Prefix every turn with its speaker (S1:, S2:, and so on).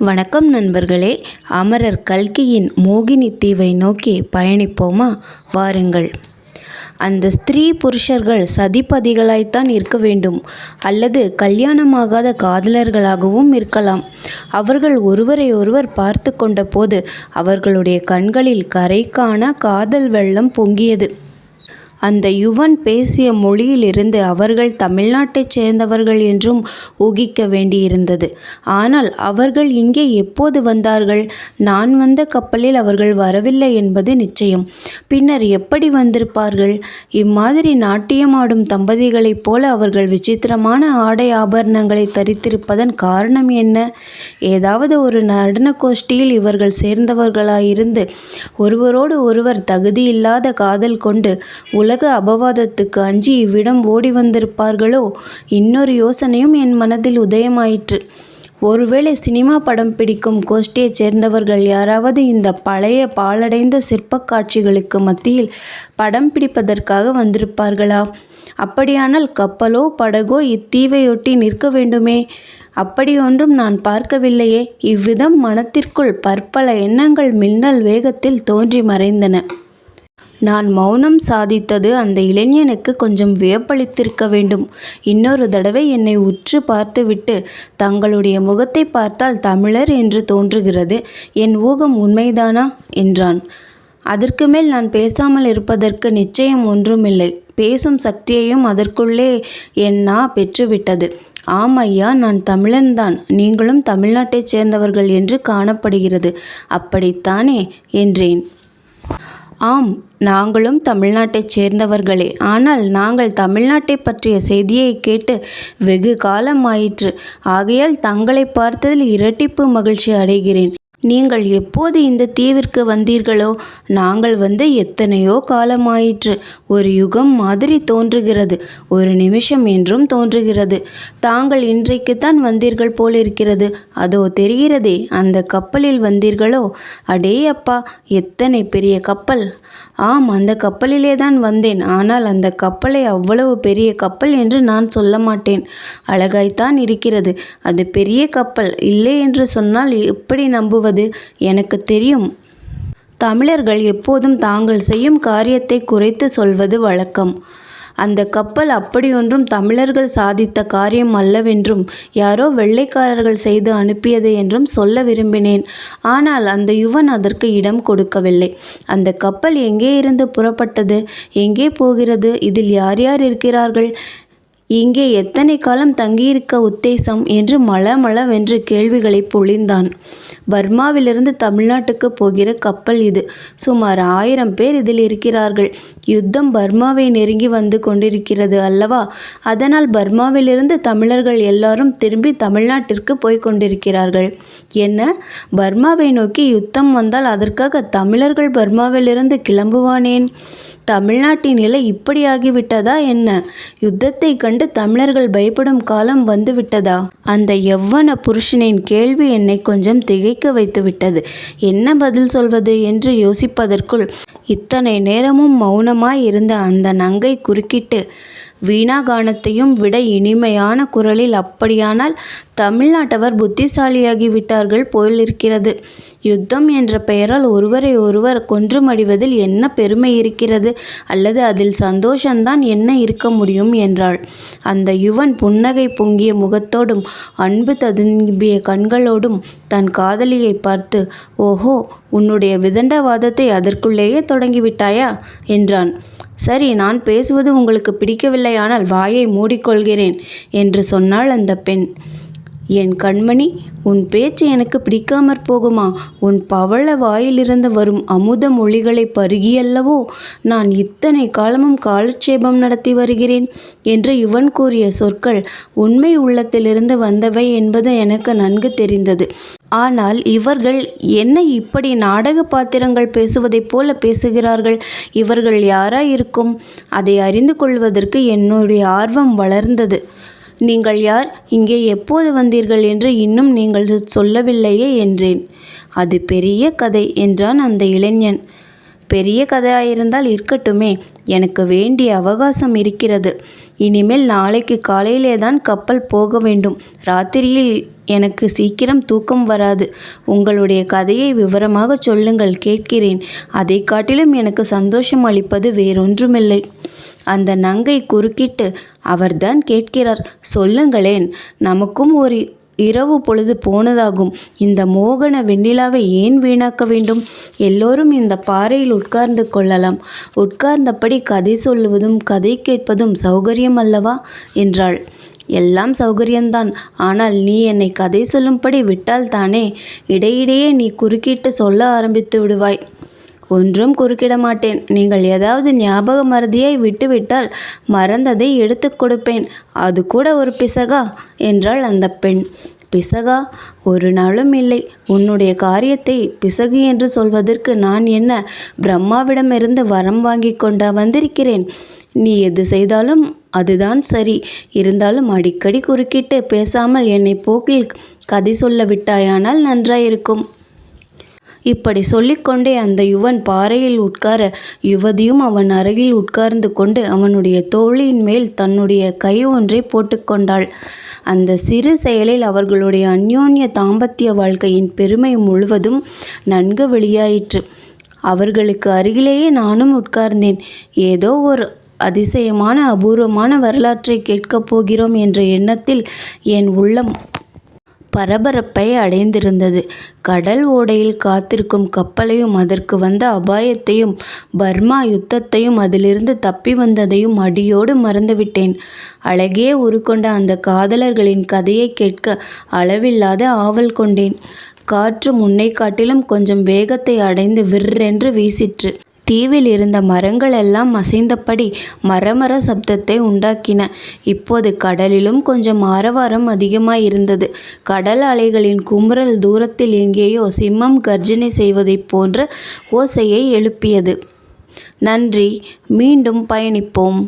S1: வணக்கம் நண்பர்களே. அமரர் கல்கியின் மோகினி தீவை நோக்கி பயணிப்போமா? வாருங்கள். அந்த ஸ்திரீ புருஷர்கள் சதிப்பதிகளாய்த்தான் இருக்க வேண்டும். அல்லது கல்யாணமாகாத காதலர்களாகவும் இருக்கலாம். அவர்கள் ஒருவரை ஒருவர் பார்த்து கொண்ட போது அவர்களுடைய கண்களில் கரை காண காதல் வெள்ளம் பொங்கியது. அந்த யுவன் பேசிய மொழியிலிருந்து அவர்கள் தமிழ்நாட்டைச் சேர்ந்தவர்கள் என்றும் ஊகிக்க வேண்டியிருந்தது. ஆனால் அவர்கள் இங்கே எப்போது வந்தார்கள்? நான் வந்த கப்பலில் அவர்கள் வரவில்லை என்பது நிச்சயம். பின்னர் எப்படி வந்திருப்பார்கள்? இம்மாதிரி நாட்டியமாடும் தம்பதிகளைப் போல அவர்கள் விசித்திரமான ஆடை ஆபரணங்களை தரித்திருப்பதன் காரணம் என்ன? ஏதாவது ஒரு நடன கோஷ்டியில் இவர்கள் சேர்ந்தவர்களாயிருந்து ஒருவரோடு ஒருவர் தகுதியில்லாத காதல் கொண்டு உலக அபவாதத்துக்கு அஞ்சி இவ்விடம் ஓடி வந்திருப்பார்களோ? இன்னொரு யோசனையும் என் மனதில் உதயமாயிற்று. ஒருவேளை சினிமா படம் பிடிக்கும் கோஷ்டியைச் சேர்ந்தவர்கள் யாராவது இந்த பழைய பாழடைந்த சிற்பக் காட்சிகளுக்கு மத்தியில் படம் பிடிப்பதற்காக வந்திருப்பார்களா? அப்படியானால் கப்பலோ படகோ இத்தீவையொட்டி நிற்க வேண்டுமே? அப்படியொன்றும் நான் பார்க்கவில்லையே. இவ்விதம் மனத்திற்குள் பற்பல எண்ணங்கள் மின்னல் வேகத்தில் தோன்றி மறைந்தன. நான் மௌனம் சாதித்தது அந்த இளைஞனுக்கு கொஞ்சம் வியப்பளித்திருக்க வேண்டும். இன்னொரு தடவை என்னை உற்று பார்த்துவிட்டு தங்களுடைய முகத்தை பார்த்தால் தமிழர் என்று தோன்றுகிறது. என் ஊகம் உண்மைதானா? என்றான். அதற்கு மேல் நான் பேசாமல் இருப்பதற்கு நிச்சயம் ஒன்றுமில்லை. பேசும் சக்தியையும் அதற்குள்ளே என்னா பெற்றுவிட்டது. ஆம் ஐயா நான் தமிழன்தான் நீங்களும் தமிழ்நாட்டைச் சேர்ந்தவர்கள் என்று காணப்படுகிறது. அப்படித்தானே? என்றேன். ஆம் நாங்களும் தமிழ்நாட்டைச் சேர்ந்தவர்களே. ஆனால் நாங்கள் தமிழ்நாட்டை பற்றிய செய்தியை கேட்டு வெகு காலம் ஆயிற்று ஆகையால் தங்களை பார்த்ததில் இரட்டிப்பு மகிழ்ச்சி அடைகிறேன். நீங்கள் எப்போது இந்த தீவிற்கு வந்தீர்களோ நாங்கள் வந்து எத்தனையோ காலமாயிற்று. ஒரு யுகம் மாதிரி தோன்றுகிறது ஒரு நிமிஷம் என்றும் தோன்றுகிறது. தாங்கள் இன்றைக்குத்தான் வந்தீர்கள் போலிருக்கிறது. அதோ தெரிகிறதே அந்த கப்பலில் வந்தீர்களோ? அடே அப்பா எத்தனை பெரிய கப்பல்! ஆம் அந்த கப்பலிலே தான் வந்தேன். ஆனால் அந்த கப்பலை அவ்வளவு பெரிய கப்பல் என்று நான் சொல்ல மாட்டேன். அழகாய்த்தான் இருக்கிறது. அது பெரிய கப்பல். இல்லை என்று சொன்னால் எப்படி நம்புவது? எனக்கு தெரியும். தமிழர்கள் எப்போதும் தாங்கள் செய்யும் காரியத்தை குறைத்து சொல்வது வழக்கம். அந்த கப்பல் அப்படியொன்றும் தமிழர்கள் சாதித்த காரியம் அல்லவென்றும் யாரோ வெள்ளைக்காரர்கள் செய்து அனுப்பியது என்றும் சொல்ல விரும்பினேன். ஆனால் அந்த யுவன் அதற்கு இடம் கொடுக்கவில்லை. அந்த கப்பல் எங்கே இருந்து புறப்பட்டது? எங்கே போகிறது? இதில் யார் யார் இருக்கிறார்கள்? இங்கே எத்தனை காலம் தங்கியிருக்க உத்தேசம்? என்று மளமளவென்று கேள்விகளை பொழிந்தான். பர்மாவிலிருந்து தமிழ்நாட்டுக்கு போகிற கப்பல் இது. சுமார் ஆயிரம் பேர் இதில் இருக்கிறார்கள். யுத்தம் பர்மாவை நெருங்கி வந்து கொண்டிருக்கிறது அல்லவா? அதனால் பர்மாவிலிருந்து தமிழர்கள் எல்லாரும் திரும்பி தமிழ்நாட்டிற்கு போய் கொண்டிருக்கிறார்கள். என்ன? பர்மாவை நோக்கி யுத்தம் வந்தால் அதற்காக தமிழர்கள் பர்மாவிலிருந்து கிளம்புவானேன்? தமிழ்நாட்டின் நிலை இப்படியாகிவிட்டதா என்ன? யுத்தத்தை கண்டு தமிழர்கள் பயப்படும் காலம் வந்துவிட்டதா? அந்த எவ்வன புருஷனின் கேள்வி என்னை கொஞ்சம் திகைக்க வைத்துவிட்டது. என்ன பதில் சொல்வது என்று யோசிப்பதற்குள் இத்தனை நேரமும் மௌனமாய் இருந்த அந்த நங்கை குறுக்கிட்டு வீணாகானத்தையும் விட இனிமையான குரலில் அப்படியானால் தமிழ்நாட்டவர் புத்திசாலியாகி விட்டார்கள் போலிருக்கிறது யுத்தம் என்ற பெயரால் ஒருவரை ஒருவர் கொன்று மடிவதில் என்ன பெருமை இருக்கிறது? அல்லது அதில் சந்தோஷந்தான் என்ன இருக்க முடியும்? என்றாள். அந்த யுவன் புன்னகை பொங்கிய முகத்தோடும் அன்பு ததும்பிய கண்களோடும் தன் காதலியை பார்த்து ஓஹோ உன்னுடைய விதண்டவாதத்தை அதற்குள்ளேயே தொடங்கிவிட்டாயா? என்றான். சரி நான் பேசுவது உங்களுக்கு பிடிக்கவில்லையானால் வாயை மூடிக்கொள்கிறேன் என்று சொன்னாள் அந்த பெண். என் கண்மணி உன் பேச்சு எனக்கு பிடிக்காமற் போகுமா? உன் பவள வாயிலிருந்து வரும் அமுத மொழிகளை பருகியல்லவோ? நான் இத்தனை காலமும் காலட்சேபம் நடத்தி வருகிறேன் என்று யுவன் கூறிய சொற்கள் உண்மை உள்ளத்திலிருந்து வந்தவை என்பது எனக்கு நன்கு தெரிந்தது. ஆனால் இவர்கள் என்ன இப்படி நாடக பாத்திரங்கள் பேசுவதைப் போல பேசுகிறார்கள்? இவர்கள் யாராயிருக்கும்? அதை அறிந்து கொள்வதற்கு என்னுடைய ஆர்வம் வளர்ந்தது. நீங்கள் யார்? இங்கே எப்போது வந்தீர்கள் என்று இன்னும் நீங்கள் சொல்லவில்லையே என்றேன். அது பெரிய கதை என்றான் அந்த இளைஞன். பெரிய கதையாயிருந்தால் இருக்கட்டுமே எனக்கு வேண்டிய அவகாசம் இருக்கிறது. இனிமேல் நாளைக்கு காலையிலே தான் கப்பல் போக வேண்டும். ராத்திரியில் எனக்கு சீக்கிரம் தூக்கம் வராது. உங்களுடைய கதையை விவரமாக சொல்லுங்கள் கேட்கிறேன். அதை காட்டிலும் எனக்கு சந்தோஷம் அளிப்பது வேறொன்றுமில்லை. அந்த நங்கை குறுக்கிட்டு அவர்தான் கேட்கிறார் சொல்லுங்களேன் நமக்கும் ஒரு இரவு பொழுது போனதாகும். இந்த மோகன வெண்ணிலாவை ஏன் வீணாக்க வேண்டும்? எல்லோரும் இந்த பாறையில் உட்கார்ந்து கொள்ளலாம். உட்கார்ந்தபடி கதை சொல்லுவதும் கதை கேட்பதும் சௌகரியம் அல்லவா? என்றாள். எல்லாம் சௌகரியம்தான். ஆனால் நீ என்னை கதை சொல்லும்படி விட்டால் தானே? இடையிடையே நீ குறுக்கிட்டு சொல்ல ஆரம்பித்து விடுவாய். ஒன்றும் குறுக்கிட மாட்டேன். நீங்கள் ஏதாவது ஞாபக மறதியை விட்டுவிட்டால் மறந்ததை எடுத்து கொடுப்பேன். அது கூட ஒரு பிசகா? என்றாள் அந்த பெண். பிசகா? ஒரு நாளும் இல்லை. உன்னுடைய காரியத்தை பிசகு என்று சொல்வதற்கு நான் என்ன பிரம்மாவிடமிருந்து வரம் வாங்கி கொண்டா வந்திருக்கிறேன்? நீ எது செய்தாலும் அதுதான் சரி. இருந்தாலும் அடிக்கடி குறுக்கிட்டு பேசாமல் என்னை போக்கில் கதை சொல்ல விட்டாயானால் நன்றாயிருக்கும். இப்படி சொல்லிக்கொண்டே அந்த யுவன் பாறையில் உட்கார யுவதியும் அவன் அருகில் உட்கார்ந்து கொண்டு அவனுடைய தோளின் மேல் தன்னுடைய கை ஒன்றை போட்டுக்கொண்டாள். அந்த சிறு செயலில் அவர்களுடைய அந்யோன்ய தாம்பத்திய வாழ்க்கையின் பெருமை முழுவதும் நன்கு வெளியாயிற்று. அவர்களுக்கு அருகிலேயே நானும் உட்கார்ந்தேன். ஏதோ ஒரு அதிசயமான அபூர்வமான வரலாற்றை கேட்கப் போகிறோம் என்ற எண்ணத்தில் என் உள்ளம் பரபரப்பை அடைந்திருந்தது. கடல் ஓடையில் காத்திருக்கும் கப்பலையும் அதற்கு வந்த அபாயத்தையும் பர்மா யுத்தத்தையும் அதிலிருந்து தப்பி வந்ததையும் அடியோடு மறந்துவிட்டேன். அழகே உருக்கொண்ட அந்த காதலர்களின் கதையை கேட்க அளவில்லாத ஆவல் கொண்டேன். காற்று முன்னை காட்டிலும் கொஞ்சம் வேகத்தை அடைந்து விற்றென்று வீசிற்று. தீவில் இருந்த மரங்கள் எல்லாம் அசைந்தபடி மரமர சப்தத்தை உண்டாக்கின. இப்போது கடலிலும் கொஞ்சம் ஆரவாரம் அதிகமாயிருந்தது கடல் அலைகளின் குமுறல் தூரத்தில் எங்கேயோ சிம்மம் கர்ஜனை செய்வதைப் போன்ற ஓசையை எழுப்பியது. நன்றி மீண்டும் பயணிப்போம்.